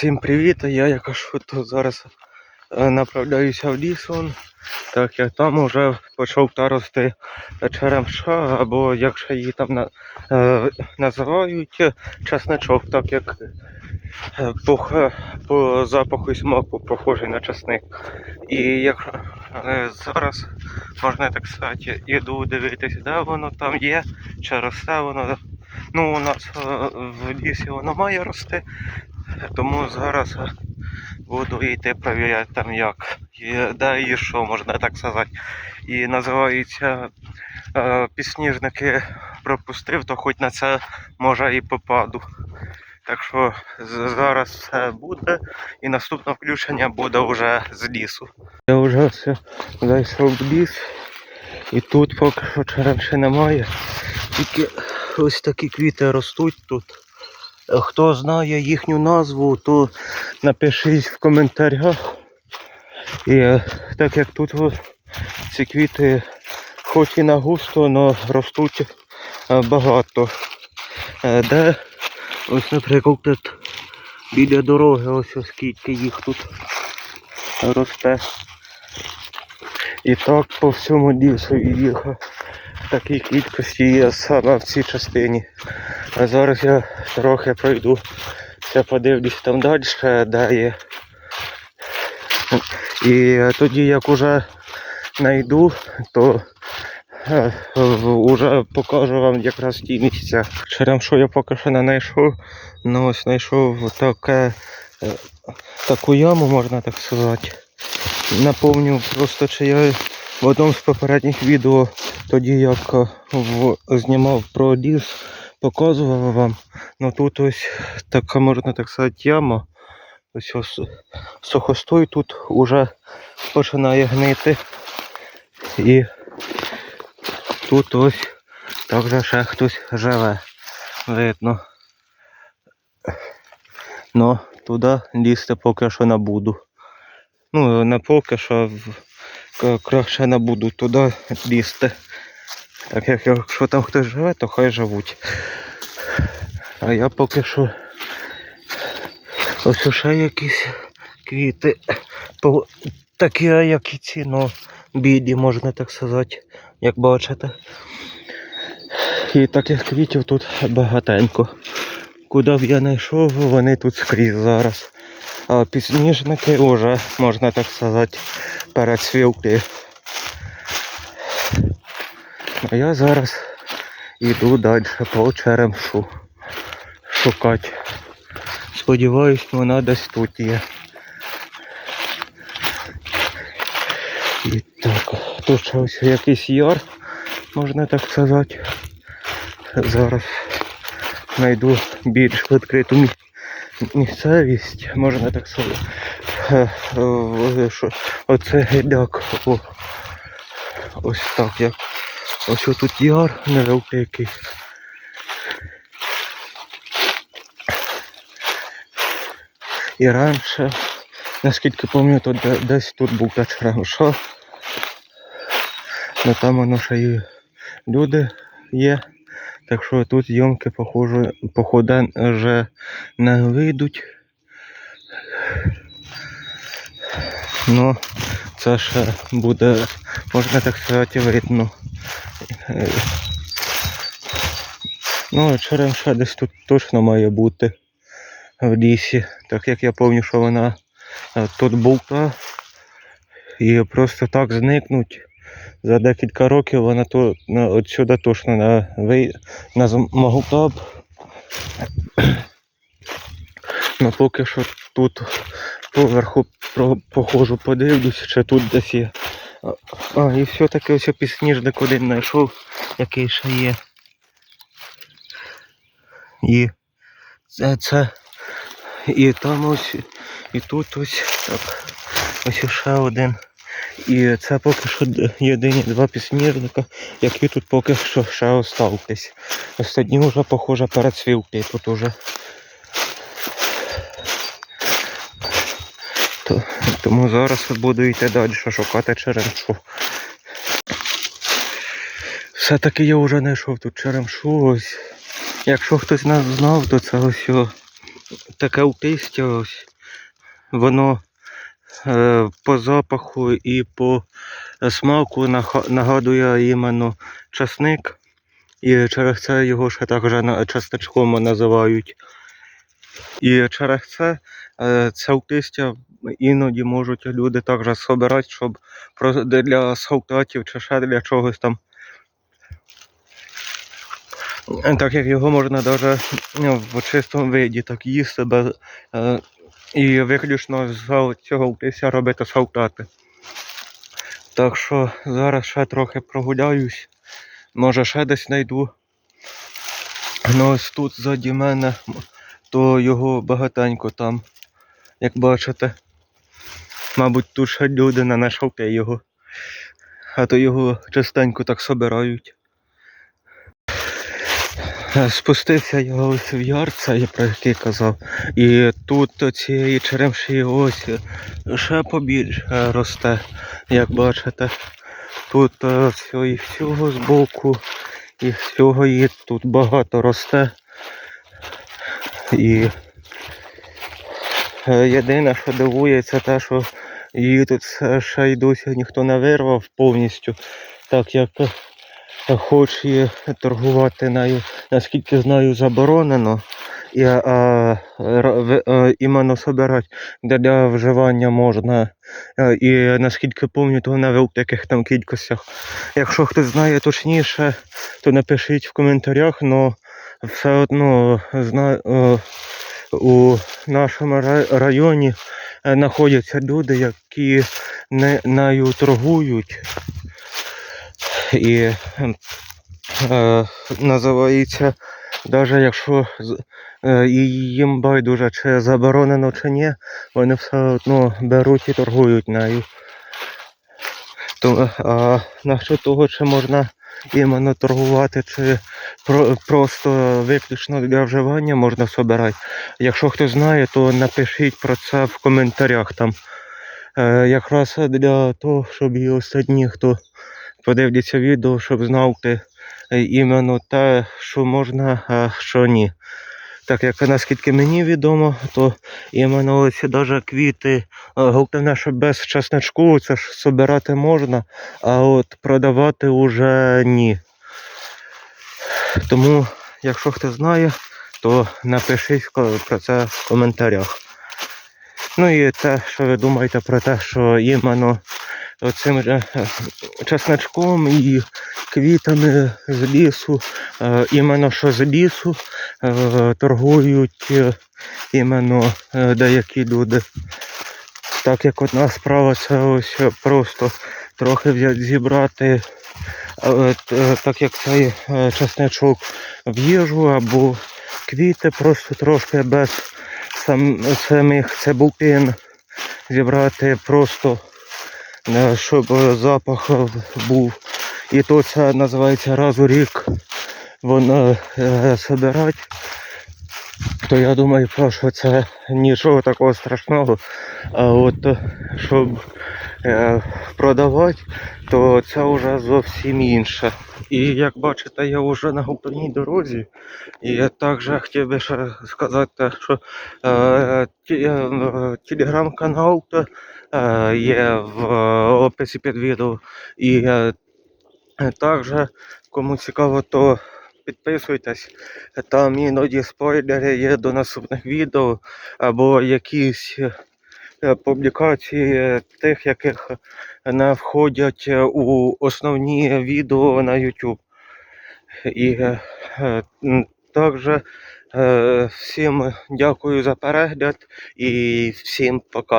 Всім привіт! Я яка швидко зараз е, направляюся в ліс, он, так як там вже почав та рости черемша, або як ще її там на, е, називають е, чесничок, так як е, по, по запаху і смаку похожий на чесник. І як е, зараз можна так сказати, іду дивитись, де воно там є, чи росте воно. Ну, у нас в лісі воно має рости, тому зараз буду йти перевіряти там як. Де і що, можна так сказати. І називається е, підсніжники пропустив, то хоч на це може і попаду. Так що зараз все буде і наступне включення буде вже з лісу. Я вже все зайшов в ліс і тут поки що черемши немає. Тільки ось такі квіти ростуть тут. Хто знає їхню назву, то напишіть в коментарях. І е, так як тут ці квіти хоч і на густо, але ростуть е, багато. Е, Де ось, наприклад, біля дороги, ось оскільки їх тут росте. І так по всьому лісу їх в такій кількості є саме в цій частині. А зараз я трохи пройду, ще подивлюсь там далі, де є. І е, тоді як уже знайду, то е, в- уже покажу вам якраз ті місця. Черемшу я поки що не знайшов, ну ось знайшов таке, е, таку яму, можна так сказати. Напомню просто, чи я в одному з попередніх відео, тоді як е, в, знімав про ліс, показував вам. Ну тут ось така, можна так сказати, яма. Ось ось сухостой тут уже починає гнити. І тут ось також ще хтось живе. Видно. Ну, туди лізти поки що не буду. Ну, не поки що, краще не буду туди лізти. Так як якщо там хтось живе, то хай живуть. А я поки що ось ще якісь квіти. Такі, як і ці, ну, білі, можна так сказати, як бачите. І таких квітів тут багатенько. Куди б я не йшов, вони тут скрізь зараз. А підсніжники вже, можна так сказати, перецвіли. А я зараз йду далі по черемшу шукати. Сподіваюсь, вона десь тут є. І так, тут ще ось якийсь яр, можна так сказати. Зараз знайду більш відкриту місцевість, можна так сказати. Е, е, Оце гіляк. Ось так як. Ось тут яр невеликий. І раніше, наскільки пам'ятаю, десь тут був та черемша. Ну там воно ще і люди є. Так що тут зйомки, похоже, походу, вже не вийдуть. Ну, це ще буде, можна так сказати, видно. Е, Ну, черемша десь тут точно має бути в лісі. Так як я пам'ятаю, що вона е, тут була. І просто так зникнуть. За декілька років вона то на, отсюди точно ви, не змогла б. Ну поки що тут поверху похожу подивлюсь, чи тут десь є. А, і все-таки ось підсніжник один знайшов, який ще є. І це, це і там ось, і тут ось так. Ось ще один. І це поки що єдині два підсніжника, які тут поки що ще остались. Останні вже, похоже, перецвілки тут уже. То, тому зараз буду йти далі шукати черемшу. Все-таки я вже знайшов тут черемшу. Ось. Якщо хтось нас знав, то це ось таке утистя. Воно е, по запаху і по смаку нагадує іменно часник. І через це його ще також часничком називають. І через це е, це листя іноді можуть люди також собирати, щоб для солдатів чи ще для чогось там. Так як його можна навіть в чистому виді так їсти без, е, і виключно з цього листя робити солдати. Так що зараз ще трохи прогуляюсь. Може ще десь знайду. Ну ось тут ззаді мене, то його багатенько там. Як бачите. Мабуть, тут ще люди не знайшовте його. А то його частенько так собирають. Спустився я ось в яр, це я про який казав. І тут цієї черемші ось ще побільше росте, як бачите. Тут е, всього і всього збоку, і всього і тут багато росте. І е, єдине, що дивує, це те, що її тут ще й досі ніхто не вирвав повністю, так як е, хоч і торгувати нею, наскільки знаю, заборонено. І, а, е, іменно собирати для вживання можна. Е, І наскільки пам'ятаю, то не в таких там кількостях. Якщо хтось знає точніше, то напишіть в коментарях, але все одно зна, е, у нашому районі е, знаходяться люди, які не, нею торгують. І е, називається, навіть якщо е, їм байдуже, чи заборонено, чи ні, вони все одно беруть і торгують нею. То, а насчет того, чи можна іменно торгувати, чи про, просто виключно для вживання можна собирати. Якщо хто знає, то напишіть про це в коментарях там. Е, якраз для того, щоб і останні, хто подивиться відео, щоб знав ти е, іменно те, що можна, а що ні. Так як наскільки мені відомо, то іменно ось навіть квіти, е, головне, що без чесночку це ж собирати можна, а от продавати вже ні. Тому, якщо хто знає, то напишіть про це в коментарях. Ну і те, що ви думаєте про те, що іменно оцим же е, чесночком і квітами з лісу, е, іменно що з лісу е, торгують іменно деякі люди. Так як одна справа це ось просто трохи зібрати, так як цей чесничок в їжу або квіти, просто трошки без самих цибулин зібрати просто, щоб е, запах е, був. І то це називається раз у рік воно е, собирать. То я думаю, про що це нічого такого страшного. А от е, щоб е, продавати, то це вже зовсім інше. І як бачите, я вже на головній дорозі. І я також хотів би ще сказати, що е, е, телеграм-канал е, є в е, описі під відео. І е, також, кому цікаво, то підписуйтесь. Там іноді спойлери є до наступних відео або якісь е, публікації тих, яких не входять е, у основні відео на YouTube. І е, е, також е, всім дякую за перегляд і всім пока.